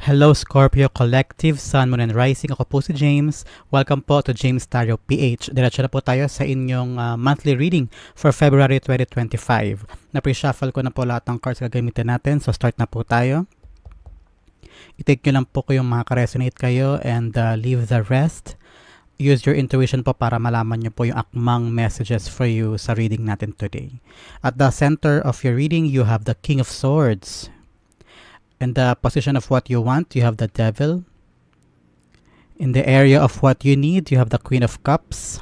Hello Scorpio Collective, Sun, Moon, and Rising. Ako po si James. Welcome po to James Tario PH. Diretso na po tayo sa inyong uh, monthly reading for February 2025. Na-pre-shuffle ko na po lahat ng cards na gagamitin natin. So start na po tayo. I-take nyo lang po ko yung mga ka-resonate kayo and uh, leave the rest. Use your intuition po para malaman nyo po yung akmang messages for you sa reading natin today. At the center of your reading, you have the King of Swords. In the position of what you want, you have the Devil. In the area of what you need, you have the Queen of Cups.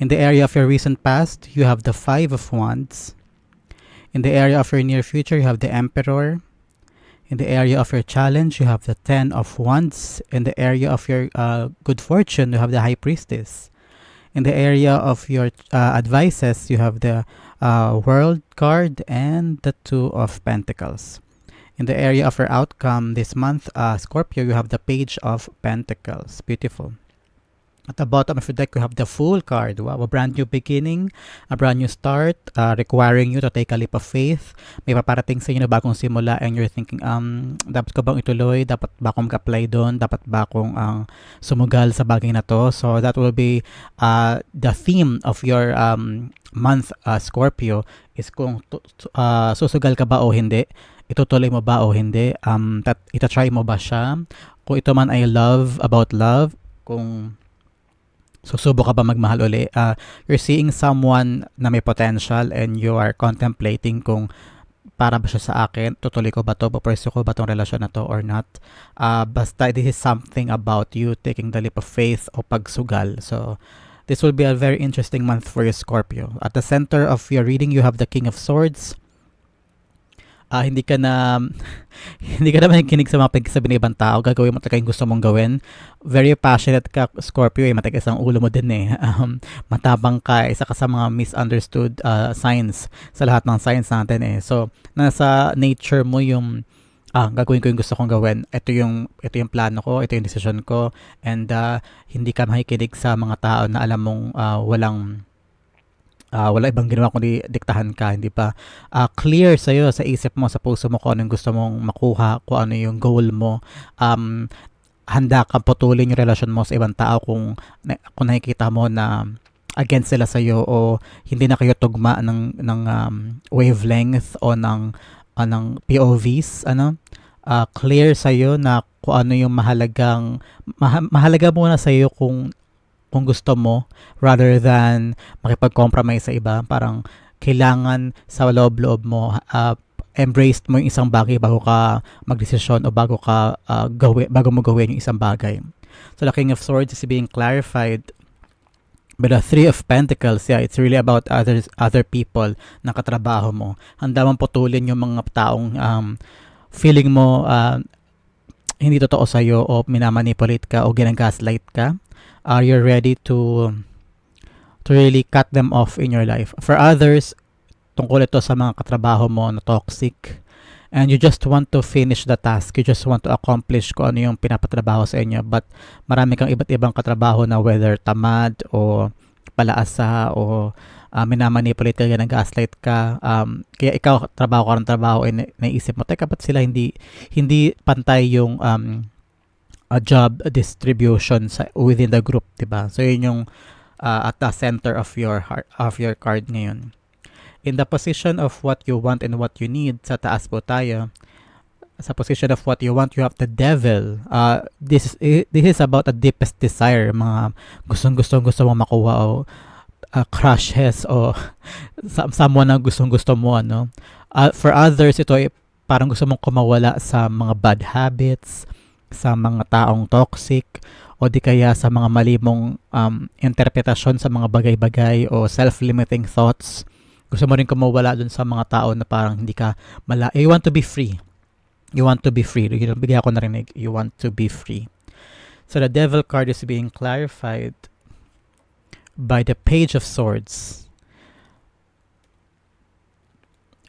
In the area of your recent past, you have the Five of Wands. In the area of your near future, you have the Emperor. In the area of your challenge, you have the Ten of Wands. In the area of your uh, good fortune, you have the High Priestess. In the area of your uh, advices, you have the uh, World card and the Two of Pentacles. In the area of your outcome this month, uh, Scorpio, you have the Page of Pentacles. Beautiful. At the bottom of your deck, you have the Fool card. Wow, a brand new beginning, a brand new start, uh, requiring you to take a leap of faith. May paparating sa inyo na bagong simula and you're thinking, um, dapat ko bang ituloy? Dapat ba akong mag-apply doon? Dapat ba akong uh, sumugal sa bagay na to? So that will be uh, the theme of your um, month, uh, Scorpio, is kung uh, susugal ka ba o hindi itutuloy mo ba o hindi? Um, tat, itatry mo ba siya? Kung ito man ay love, about love, kung susubo ka ba magmahal uli, uh, you're seeing someone na may potential and you are contemplating kung para ba siya sa akin, tutuloy ko ba to, pupursue ko ba tong relasyon na to or not. Uh, basta this is something about you taking the leap of faith o pagsugal. So, this will be a very interesting month for you, Scorpio. At the center of your reading, you have the King of Swords, uh, hindi ka na hindi ka naman kinig sa mga pagsasabi ng ibang tao, gagawin mo talaga yung gusto mong gawin. Very passionate ka, Scorpio, eh, matigas ang ulo mo din eh. Um, matabang ka, isa ka sa mga misunderstood uh, signs sa lahat ng signs natin eh. So, nasa nature mo yung ah, gagawin ko yung gusto kong gawin. Ito yung ito yung plano ko, ito yung decision ko and uh, hindi ka makikinig sa mga tao na alam mong uh, walang uh, wala ibang ginawa kundi diktahan ka, hindi pa uh, clear sa iyo sa isip mo, sa puso mo kung anong gusto mong makuha, kung ano yung goal mo. Um, handa kang putulin yung relasyon mo sa ibang tao kung, kung nakikita mo na against sila sa iyo o hindi na kayo tugma ng ng um, wavelength o ng uh, ng POVs ano uh, clear sa iyo na kung ano yung mahalagang ma- mahalaga muna sa iyo kung kung gusto mo rather than makipag-compromise sa iba. Parang kailangan sa loob-loob mo uh, embraced mo yung isang bagay bago ka magdesisyon o bago ka uh, gawin, bago mo gawin yung isang bagay. So the King of Swords is being clarified But the Three of Pentacles, yeah, it's really about others, other people na katrabaho mo. Handa mong putulin yung mga taong um, feeling mo uh, hindi totoo sa'yo o minamanipulate ka o ginagaslight ka are you ready to to really cut them off in your life. For others, tungkol ito sa mga katrabaho mo na toxic and you just want to finish the task. You just want to accomplish kung ano yung pinapatrabaho sa inyo. But marami kang iba't ibang katrabaho na whether tamad o palaasa o uh, minamanipulate ka, nag-gaslight ka. Um, kaya ikaw, trabaho ka ng trabaho, ay naisip mo, teka, ba't sila hindi, hindi pantay yung um, a job distribution sa within the group, 'di ba? So yun yung uh, at the center of your heart of your card ngayon. In the position of what you want and what you need, sa taas po tayo. Sa position of what you want, you have the devil. Uh, this is this is about the deepest desire, mga gustong gustong gusto mo makuha o uh, crushes o someone na gustong gusto mo ano. Uh, for others, ito ay parang gusto mong kumawala sa mga bad habits, sa mga taong toxic o di kaya sa mga mali mong um, interpretasyon sa mga bagay-bagay o self-limiting thoughts. Gusto mo rin kumawala dun sa mga tao na parang hindi ka mala... You want to be free. You want to be free. Yung bigyan ako narinig. You want to be free. So the devil card is being clarified by the page of swords.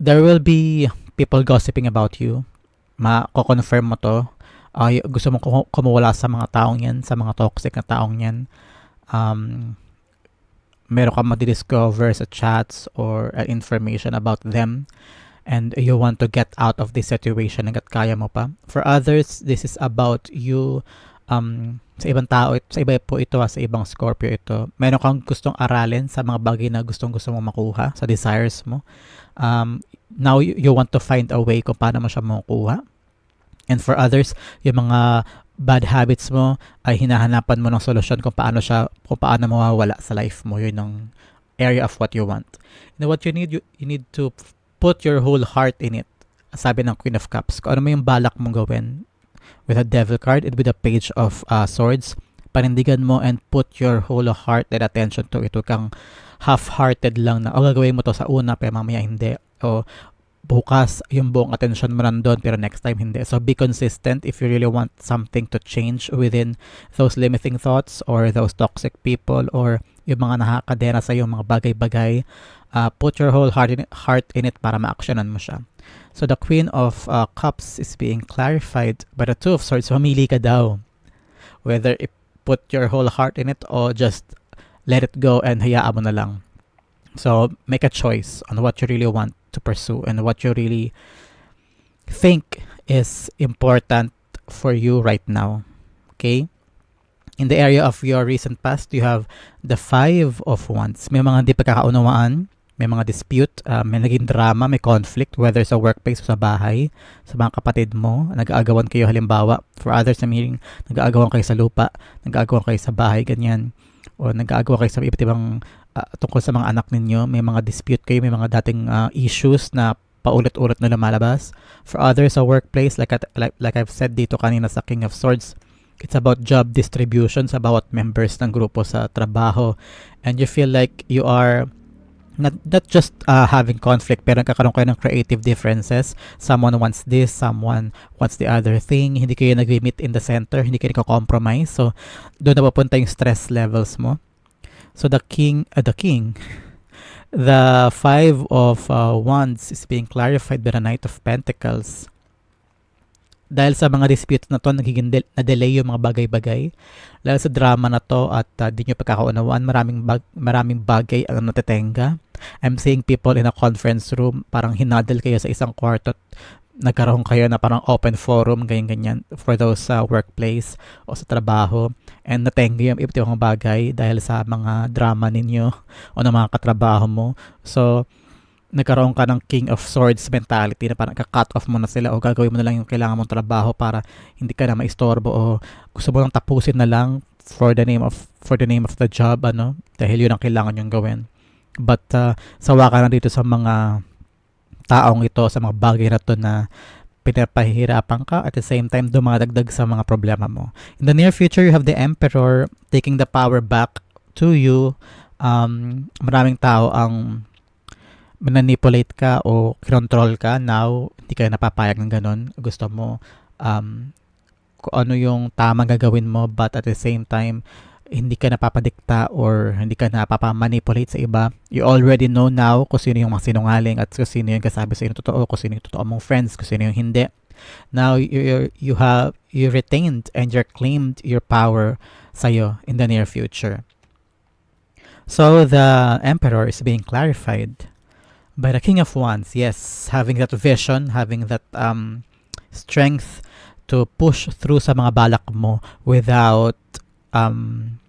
There will be people gossiping about you. Ma-confirm mo to uh, gusto mong kum- kumawala sa mga taong yan, sa mga toxic na taong yan, um, meron ka madidiscover sa chats or uh, information about them and you want to get out of this situation hanggat kaya mo pa. For others, this is about you um, sa ibang tao, sa iba po ito, ah, sa ibang Scorpio ito, meron kang gustong aralin sa mga bagay na gustong gusto mo makuha, sa desires mo. Um, now, you, you want to find a way kung paano mo siya makukuha. And for others, yung mga bad habits mo ay hinahanapan mo ng solusyon kung paano siya, kung paano mawawala sa life mo. Yun ang area of what you want. And what you need, you, you need to put your whole heart in it. Sabi ng Queen of Cups, kung ano mo yung balak mong gawin, with a devil card and with a page of uh, swords. Panindigan mo and put your whole heart and attention to it. Huwag kang half-hearted lang na, o gagawin mo to sa una, pero mamaya hindi. O bukas yung buong attention mo nandun, pero next time hindi. So be consistent if you really want something to change within those limiting thoughts or those toxic people or yung mga nakakadena sa yung mga bagay-bagay. Uh, put your whole heart in, heart in it para ma-actionan mo siya. So the Queen of uh, Cups is being clarified by the Two of Swords. Mamili ka daw. Whether you put your whole heart in it or just let it go and hayaan mo na lang. So make a choice on what you really want to pursue and what you really think is important for you right now. Okay? In the area of your recent past, you have the Five of Wands. May mga hindi pagkakaunawaan may mga dispute, uh, may naging drama, may conflict, whether sa workplace o sa bahay, sa mga kapatid mo, nag-aagawan kayo halimbawa. For others, na meaning, nag-aagawan kayo sa lupa, nag-aagawan kayo sa bahay, ganyan. O nag-aagawan kayo sa iba't ibang uh, tungkol sa mga anak ninyo, may mga dispute kayo, may mga dating uh, issues na paulit-ulit na lumalabas. For others sa workplace, like, like, like I've said dito kanina sa King of Swords, it's about job distribution sa bawat members ng grupo sa trabaho. And you feel like you are not, not just uh, having conflict pero nagkakaroon kayo ng creative differences. Someone wants this someone wants the other thing. Hindi kayo nag-meet in the center hindi kayo compromise so doon na yung stress levels mo so the king uh, the king the five of uh, wands is being clarified by the knight of pentacles dahil sa mga disputes na to, nagiging de- na-delay yung mga bagay-bagay. Dahil sa drama na to at uh, di nyo pagkakaunawaan, maraming, bag- maraming bagay ang natetenga. I'm seeing people in a conference room, parang hinadal kayo sa isang kwarto nagkaroon kayo na parang open forum, ganyan-ganyan, for those sa uh, workplace o sa trabaho. And natenga yung iba't ibang bagay dahil sa mga drama ninyo o ng mga katrabaho mo. So, nagkaroon ka ng King of Swords mentality na parang ka-cut off mo na sila o gagawin mo na lang yung kailangan mong trabaho para hindi ka na maistorbo o gusto mo lang tapusin na lang for the name of for the name of the job ano dahil yun ang kailangan yung gawin but uh, sawa ka na dito sa mga taong ito sa mga bagay na to na pinapahihirapan ka at the same time dumadagdag sa mga problema mo. In the near future you have the emperor taking the power back to you. Um, maraming tao ang manipulate ka o control ka, now, hindi ka napapayag ng ganun. Gusto mo um, kung ano yung tama gagawin mo but at the same time, hindi ka napapadikta or hindi ka napapamanipulate sa iba. You already know now kung sino yung mga sinungaling at kung sino yung kasabi sa inyo totoo, kung sino yung totoo mong friends, kung sino yung hindi. Now, you, you have, you retained and you claimed your power sa'yo in the near future. So, the emperor is being clarified by the King of Wands. Yes, having that vision, having that um, strength to push through sa mga balak mo without um,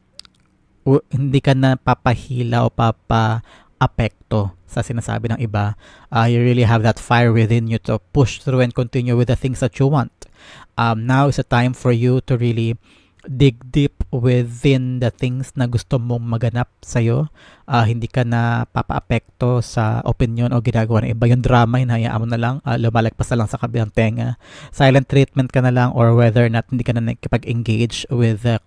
w- hindi ka na papahila o papa-apekto sa sinasabi ng iba. Uh, you really have that fire within you to push through and continue with the things that you want. Um, now is a time for you to really dig deep within the things na gusto mong maganap sa'yo. Uh, hindi ka na papaapekto sa opinion o ginagawa ng iba. Yung drama, hinahayaan mo na lang, uh, lumalagpas na lang sa kabilang tenga. Silent treatment ka na lang or whether not hindi ka na nakikipag-engage with the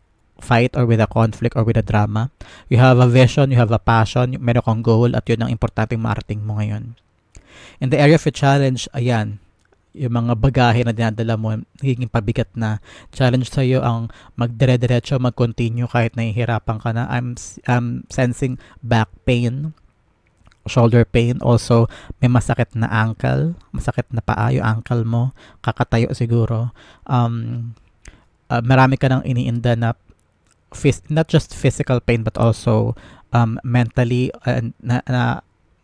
fight or with a conflict or with a drama. You have a vision, you have a passion, meron kang goal at yun ang importanteng marating mo ngayon. In the area of your challenge, ayan, yung mga bagahe na dinadala mo, nagiging pabigat na. Challenge sa iyo ang magdire-diretso, mag-continue kahit nahihirapan ka na. I'm, I'm sensing back pain, shoulder pain. Also, may masakit na ankle, masakit na paa yung ankle mo, kakatayo siguro. Um, uh, marami ka nang iniinda na phys- not just physical pain but also um, mentally uh, na, na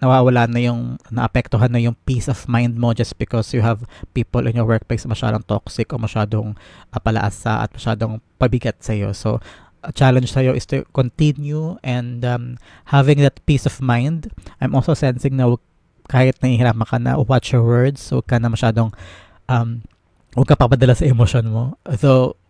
nawawala na yung naapektuhan na yung peace of mind mo just because you have people in your workplace masyadong toxic o masyadong uh, palaasa at masyadong pabigat sa iyo. So a challenge sa'yo is to continue and um, having that peace of mind. I'm also sensing na kahit nahihirapan ka na, watch your words. Huwag ka na masyadong, um, huwag ka papadala sa emosyon mo. So,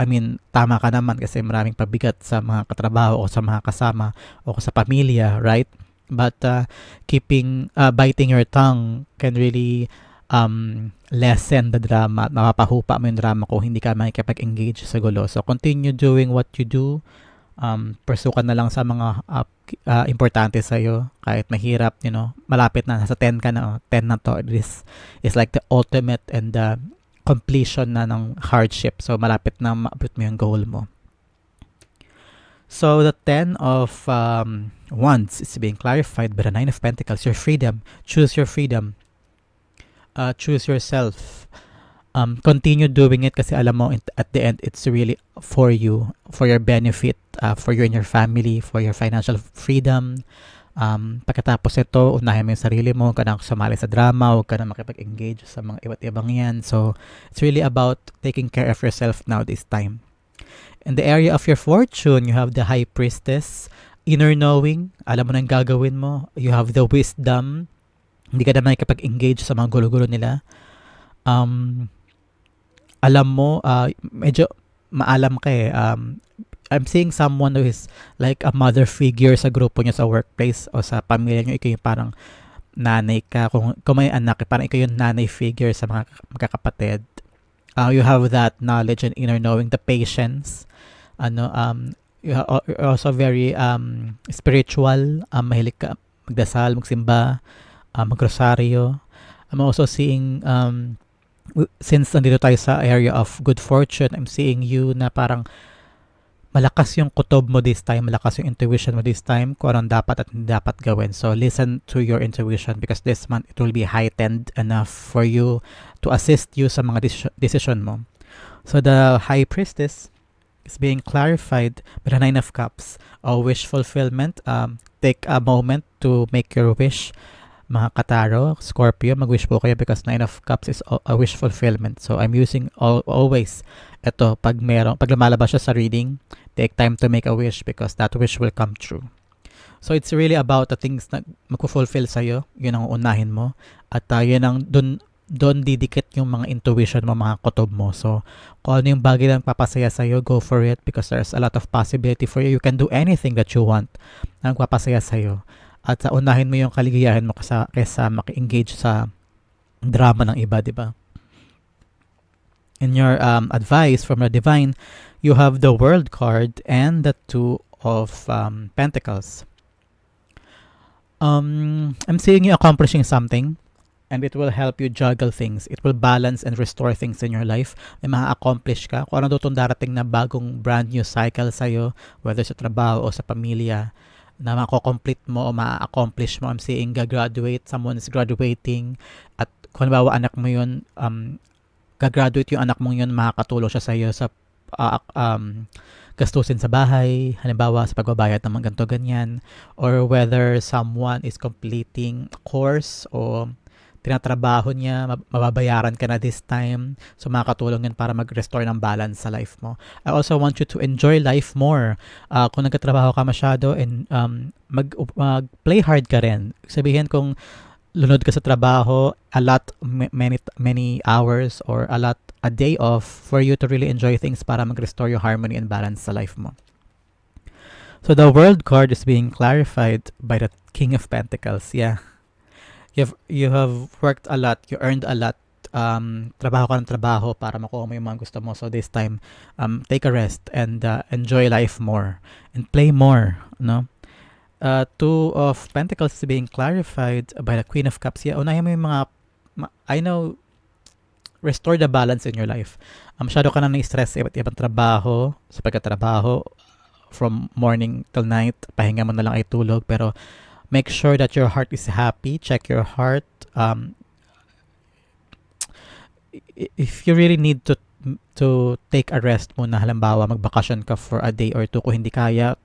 I mean, tama ka naman kasi maraming pabigat sa mga katrabaho o sa mga kasama o sa pamilya, right? But uh, keeping, uh, biting your tongue can really um, lessen the drama at mapapahupa mo yung drama kung hindi ka makikipag-engage sa gulo. So, continue doing what you do. Um, pursue ka na lang sa mga uh, uh, importante sa'yo. Kahit mahirap, you know, malapit na, nasa 10 ka na, oh, 10 na to. This is like the ultimate and the completion na ng hardship. So, malapit na maabot mo yung goal mo. So, the 10 of um, Wands is being clarified by the 9 of Pentacles. Your freedom. Choose your freedom. Uh, choose yourself. Um, continue doing it kasi alam mo, at the end, it's really for you, for your benefit, uh, for you and your family, for your financial freedom. Um, pagkatapos ito, unahin mo yung sarili mo, huwag ka na sumali sa drama, huwag ka na makipag-engage sa mga iba't ibang yan. So, it's really about taking care of yourself now this time. In the area of your fortune, you have the High Priestess, inner knowing, alam mo na gagawin mo. You have the wisdom, hindi ka na makikipag-engage sa mga gulo-gulo nila. Um, alam mo, uh, medyo maalam ka eh. Um, I'm seeing someone who is like a mother figure sa grupo niyo sa workplace o sa pamilya niyo. Ikaw yung parang nanay ka. Kung, kung may anak, parang ikaw yung nanay figure sa mga magkakapatid. Uh, you have that knowledge and inner knowing, the patience. Ano, um, you you're also very um, spiritual. Um, mahilig ka magdasal, magsimba, uh, magrosaryo. I'm also seeing um, since nandito tayo sa area of good fortune, I'm seeing you na parang malakas yung kutob mo this time, malakas yung intuition mo this time, kung anong dapat at hindi dapat gawin. So, listen to your intuition because this month, it will be heightened enough for you to assist you sa mga deci- decision mo. So, the High Priestess is being clarified by the Nine of Cups. A wish fulfillment. Um, take a moment to make your wish mga Kataro, Scorpio, mag-wish po kayo because Nine of Cups is a wish fulfillment. So, I'm using al- always ito, pag meron, pag lumalabas siya sa reading, take time to make a wish because that wish will come true. So, it's really about the things na magpo-fulfill sa'yo. Yun ang unahin mo. At uh, yun ang, dun, doon didikit yung mga intuition mo, mga kutob mo. So, kung ano yung bagay lang papasaya sa'yo, go for it because there's a lot of possibility for you. You can do anything that you want na magpapasaya sa'yo. At sa unahin mo yung kaligayahan mo kesa, kesa maki-engage sa drama ng iba, di ba? In your um, advice from the divine, you have the world card and the two of um, pentacles. Um, I'm seeing you accomplishing something and it will help you juggle things. It will balance and restore things in your life. May ma-accomplish ka. Kung ano doon darating na bagong brand new cycle sa'yo, whether sa trabaho o sa pamilya, na mako-complete mo o ma-accomplish mo. I'm seeing gagraduate, someone is graduating, at kung halimbawa anak mo yun, um, gagraduate yung anak mong yun, makakatulong siya sa iyo sa uh, um, gastusin sa bahay, halimbawa sa pagbabayad ng mga ganito ganyan, or whether someone is completing course o tinatrabaho niya, mab- mababayaran ka na this time. So makakatulong yun para mag-restore ng balance sa life mo. I also want you to enjoy life more. Uh, kung nagkatrabaho ka masyado and um, mag, mag-play hard ka rin. Sabihin kung lunod ka sa trabaho a lot ma- many many hours or a lot a day off for you to really enjoy things para mag-restore your harmony and balance sa life mo. So the world card is being clarified by the King of Pentacles. Yeah. You've you have worked a lot, you earned a lot. Um, trabaho ka ng trabaho para makuha mo yung mga gusto mo. So this time, um, take a rest and uh, enjoy life more and play more, no? uh, two of pentacles is being clarified by the queen of cups yeah unahin mo yung mga I know restore the balance in your life um, masyado ka na na-stress sa iba't ibang trabaho sa pagkatrabaho from morning till night pahinga mo na lang ay tulog pero make sure that your heart is happy. Check your heart. Um, if you really need to to take a rest muna halimbawa magbakasyon ka for a day or two kung hindi kaya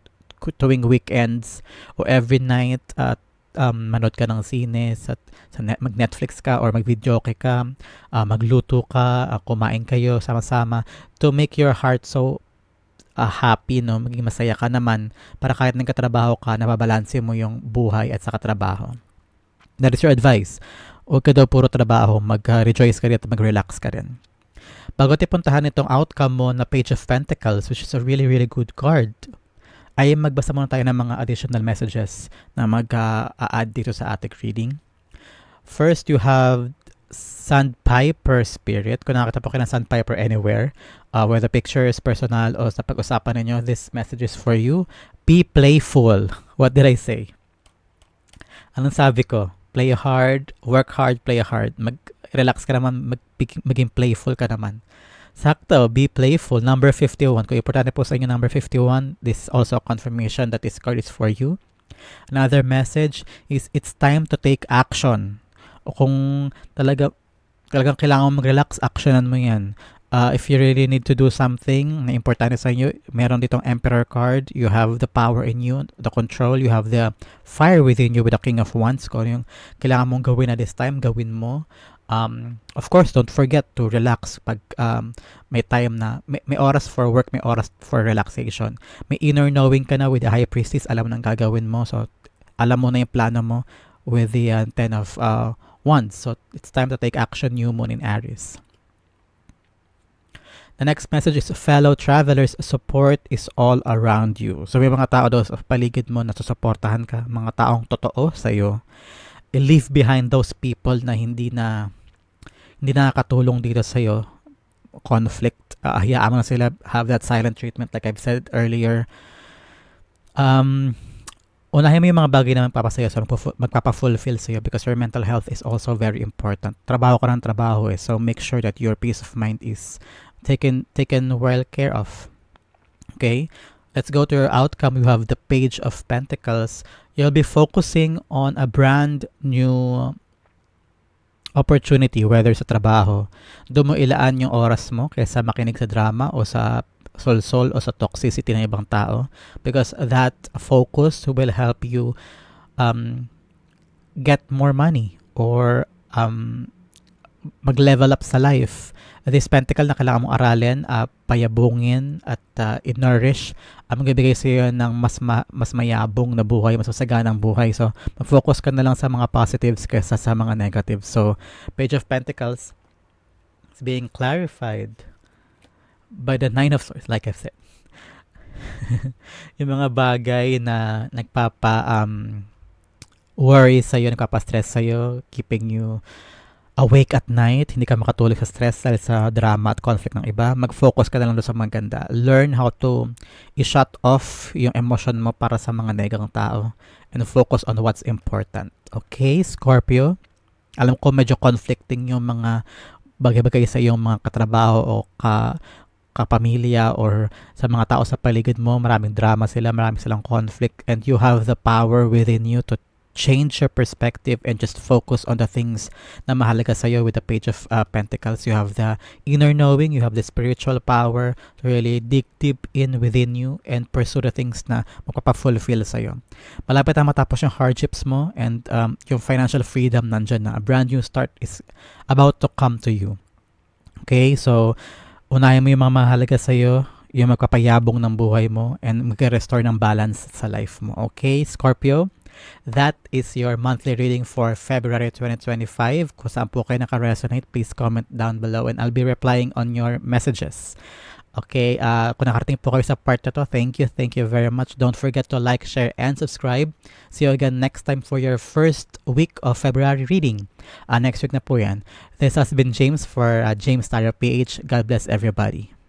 tuwing weekends or every night uh, um, manood ka ng sine, sa, sa net, mag-Netflix ka or mag-video ka, uh, magluto ka, uh, kumain kayo sama-sama to make your heart so uh, happy, no? maging masaya ka naman para kahit nagkatrabaho ka, nababalanse mo yung buhay at sa katrabaho. That is your advice. Huwag ka daw puro trabaho, mag-rejoice ka rin at mag-relax ka rin. Bago tipuntahan itong outcome mo na Page of Pentacles, which is a really, really good card, ay magbasa muna tayo ng mga additional messages na mag-a-add dito sa ating reading. First, you have Sandpiper Spirit. Kung nakakita po kayo ng Sandpiper anywhere, uh, whether picture is personal o sa pag-usapan ninyo, this message is for you. Be playful. What did I say? Anong sabi ko? Play hard, work hard, play hard. Mag-relax ka naman, mag maging playful ka naman. Sakto, be playful. Number 51. Kung importante po sa inyo number 51, this is also a confirmation that this card is for you. Another message is it's time to take action. O kung talaga talagang kailangan mo mag-relax, actionan mo yan. Uh, if you really need to do something na importante sa inyo, meron ditong Emperor card. You have the power in you, the control. You have the fire within you with the King of Wands. Kung yung kailangan mong gawin at this time, gawin mo um, of course, don't forget to relax pag um, may time na, may, may oras for work, may oras for relaxation. May inner knowing ka na with the High Priestess, alam mo nang gagawin mo. So, alam mo na yung plano mo with the uh, Ten of uh, Wands. So, it's time to take action, new moon in Aries. The next message is, fellow travelers, support is all around you. So, may mga tao daw sa paligid mo na susuportahan ka, mga taong totoo sa iyo leave behind those people na hindi na hindi nakakatulong dito sa iyo conflict uh, hayaan mo na sila have that silent treatment like I've said earlier um unahin mo yung mga bagay na magpapasaya sa magpapa-fulfill sa'yo because your mental health is also very important. Trabaho ka ng trabaho eh. So make sure that your peace of mind is taken taken well care of. Okay? Let's go to your outcome. You have the Page of Pentacles. You'll be focusing on a brand new opportunity, whether sa trabaho. Doon mo ilaan yung oras mo kaysa makinig sa drama o sa sol-sol o sa toxicity ng ibang tao. Because that focus will help you um, get more money or um, mag-level up sa life. This pentacle na kailangan mong aralin, uh, payabungin at uh, i-nourish ang magbibigay sa iyo ng mas ma- mas mayabong na buhay, mas masaganang buhay. So, mag-focus ka na lang sa mga positives kaysa sa mga negatives. So, Page of Pentacles is being clarified by the Nine of Swords, like I've said. yung mga bagay na nagpapa um, worry sa iyo, nagpapa-stress sa iyo, keeping you awake at night, hindi ka makatulog sa stress dahil sa drama at conflict ng iba, mag-focus ka na lang doon sa maganda. Learn how to i-shut off yung emotion mo para sa mga negang tao and focus on what's important. Okay, Scorpio? Alam ko medyo conflicting yung mga bagay-bagay sa iyong mga katrabaho o ka kapamilya or sa mga tao sa paligid mo, maraming drama sila, maraming silang conflict and you have the power within you to change your perspective and just focus on the things na mahalaga sa iyo with the page of uh, pentacles. You have the inner knowing you have the spiritual power to really dig deep in within you and pursue the things na magpapa-fulfill sa iyo malapit na matapos yung hardships mo and um, yung financial freedom nandyan na. A brand new start is about to come to you. Okay? So unahin mo yung mga mahalaga sa iyo yung magpapayabong ng buhay mo and mag-restore ng balance sa life mo. Okay, Scorpio? That is your monthly reading for February 2025. Kung saan po kayo naka-resonate, please comment down below and I'll be replying on your messages. Okay, uh, kung nakarating po kayo sa part na to, thank you, thank you very much. Don't forget to like, share, and subscribe. See you again next time for your first week of February reading. Uh, next week na po yan. This has been James for uh, James Tyler PH. God bless everybody.